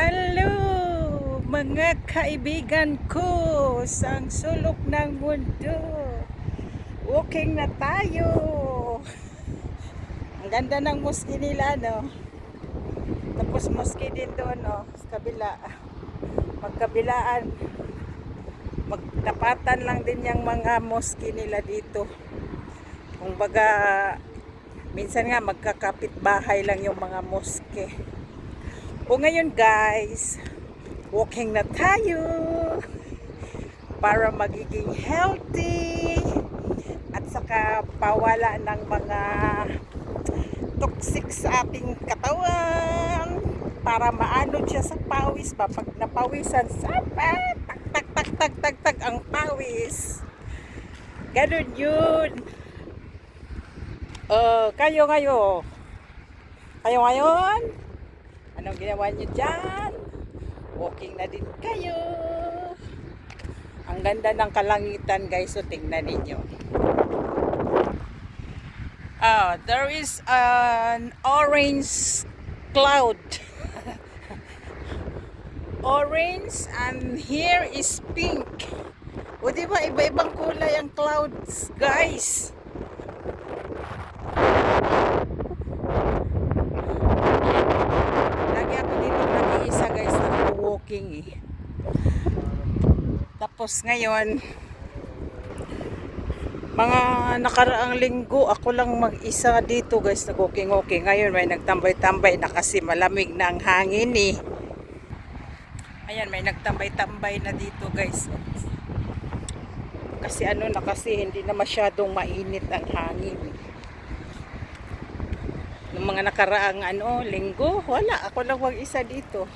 Hello mga kaibigan ko sa sulok ng mundo. Walking na tayo. Ang ganda ng mosque nila, no? Tapos mosque din doon, no? Sa kabila. Magkabilaan. Magtapatan lang din yung mga mosque nila dito. Kung baga, minsan nga magkakapit bahay lang yung mga mosque. O ngayon guys, walking na tayo para magiging healthy at saka pawala ng mga toxic sa ating katawan para maano siya sa pawis. Pag napawisan sapa tak tak tak tak tak tak ang pawis. Ganun yun. Uh, kayo kayo. Kayo ngayon Anong ginawa niyo dyan? Walking na din kayo. Ang ganda ng kalangitan guys. So tingnan ninyo. Ah, there is an orange cloud. orange and here is pink. O di ba iba-ibang kulay ang clouds, guys? Lagi ako dito nag-iisa guys na walking eh. Tapos ngayon, mga nakaraang linggo, ako lang mag-isa dito guys nag-walking-walking. Ngayon may nagtambay-tambay na kasi malamig na ang hangin eh. Ayan, may nagtambay-tambay na dito guys. Kasi ano na kasi hindi na masyadong mainit ang hangin. Nung mga nakaraang ano, linggo, wala. Ako lang wag isa dito.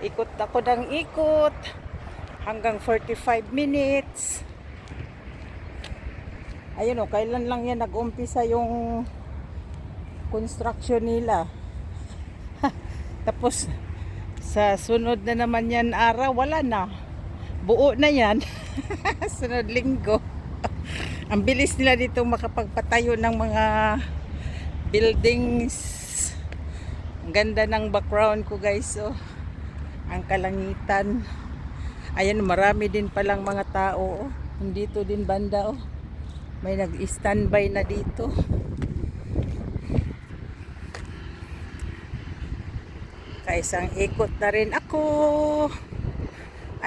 Ikot ako ng ikot hanggang 45 minutes. Ayun o, kailan lang yan nag-umpisa yung construction nila. Tapos, sa sunod na naman yan araw, wala na. Buo na yan. sunod linggo. Ang bilis nila dito makapagpatayo ng mga buildings. Ang ganda ng background ko guys. Oh. Ang kalangitan. Ayan, marami din palang mga tao. Oh. Dito din banda. Oh. May nag-standby na dito. Kaisang ikot na rin ako.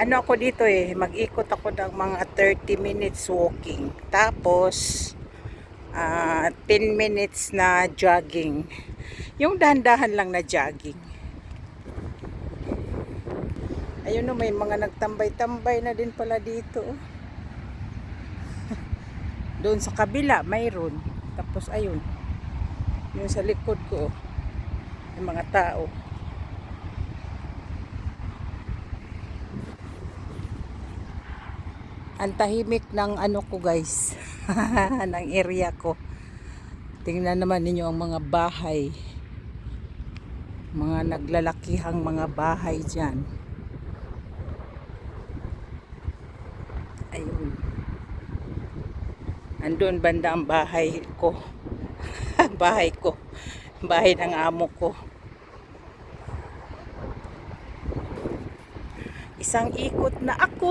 Ano ako dito eh, mag-ikot ako ng mga 30 minutes walking. Tapos, ah 10 minutes na jogging. Yung dahan-dahan lang na jogging. Ayun no, may mga nagtambay-tambay na din pala dito. oh. Doon sa kabila, mayroon. Tapos ayun. Yung sa likod ko, oh, mga tao. Ang tahimik ng ano ko guys. ng area ko. Tingnan naman ninyo ang mga bahay. Mga naglalakihang mga bahay dyan. Ayun. Andun banda ang bahay ko. bahay ko. Bahay ng amo ko. Isang ikot na ako.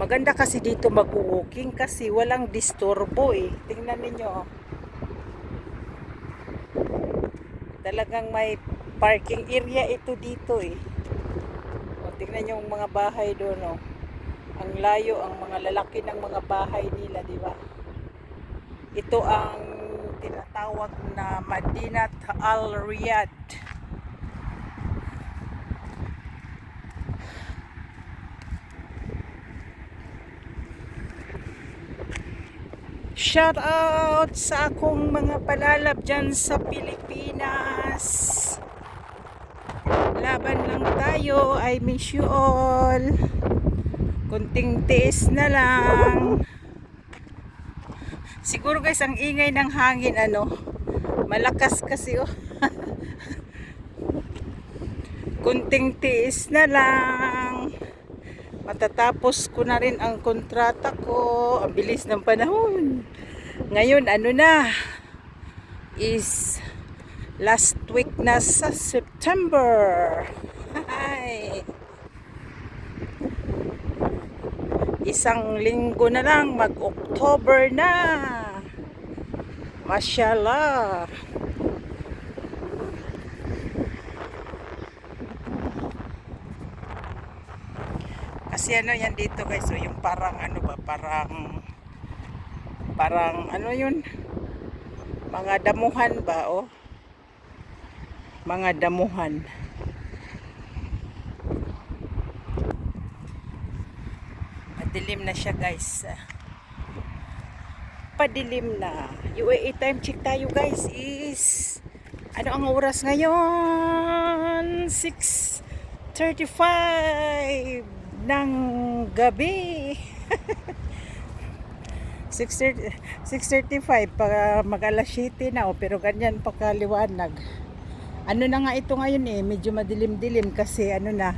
Maganda kasi dito mag-walking kasi walang disturbo eh. Tingnan ninyo. oh. Talagang may parking area ito dito eh. Nyo yung mga bahay doon oh. Ang layo ang mga lalaki ng mga bahay nila, di ba? Ito ang tinatawag na Madinat Al Riyadh. Shout out sa akong mga palalab dyan sa Pilipinas. Laban lang tayo. I miss you all. Kunting tiis na lang. Siguro guys, ang ingay ng hangin ano. Malakas kasi oh. Kunting tiis na lang. Matatapos ko na rin ang kontrata ko. Ang bilis ng panahon. Ngayon, ano na? is last week na sa September. Hi. Isang linggo na lang, mag-October na. Mashallah. Kasi ano yan dito guys, so yung parang ano ba, parang parang ano yun, mga damuhan ba, oh. Mga damuhan. Madilim na siya guys. Padilim na. UAE time check tayo guys is ano ang oras ngayon? 6.35 ng gabi. 6.30 6.35 para mag alas 7 na oh, pero ganyan pa kaliwanag. Ano na nga ito ngayon eh, medyo madilim-dilim kasi ano na,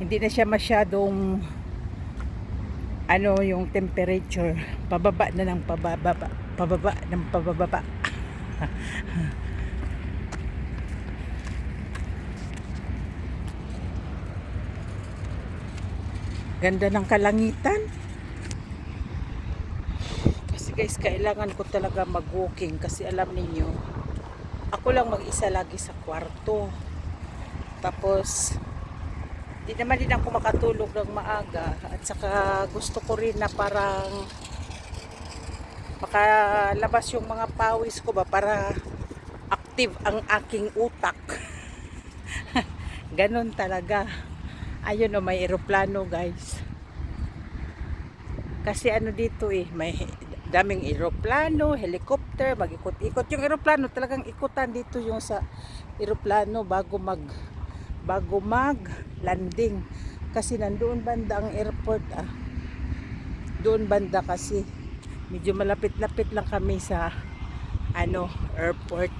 hindi na siya masyadong ano yung temperature. Pababa na ng pababa pababa ng pababa. Ganda ng kalangitan. Kasi guys kailangan ko talaga mag walking kasi alam ninyo ako lang mag isa lagi sa kwarto. Tapos di naman din ako makatulog ng maaga. At saka gusto ko rin na parang makalabas yung mga pawis ko ba para active ang aking utak. Ganon talaga. Ayun o may eroplano guys. Kasi ano dito eh may daming eroplano, helicopter, mag-ikot-ikot. Yung eroplano talagang ikutan dito yung sa eroplano bago mag bago mag landing. Kasi nandoon banda ang airport ah. Doon banda kasi. Medyo malapit-lapit lang kami sa ano airport.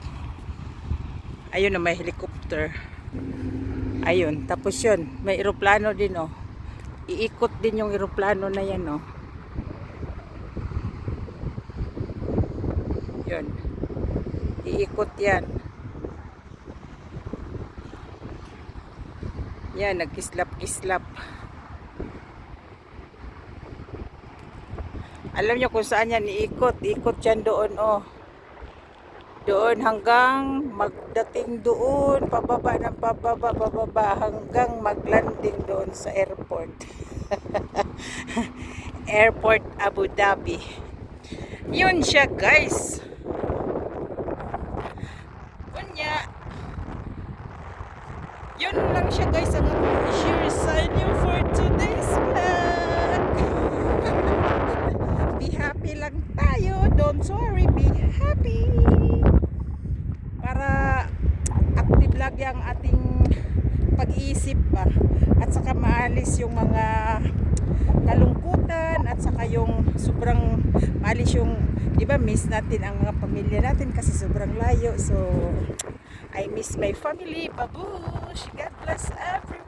Ayun na may helicopter. Ayun tapos yun may eroplano din oh. Iikot din yung eroplano na yan oh yun iikot yan Yan, nagkislap-kislap. Alam nyo kung saan yan iikot. Ikot yan doon, oh. Doon hanggang magdating doon, pababa ng pababa, pababa, hanggang maglanding doon sa airport. airport Abu Dhabi. Yun siya, guys. Kunya, yun lang siya guys ang ako i-share sa inyo for today's vlog. be happy lang tayo. Don't worry, be happy. Para active lagi ang ating pag-iisip ba. At saka maalis yung mga kalungkutan at saka yung sobrang maalis yung di ba miss natin ang mga pamilya natin kasi sobrang layo. So I miss my family. Babush! God bless everyone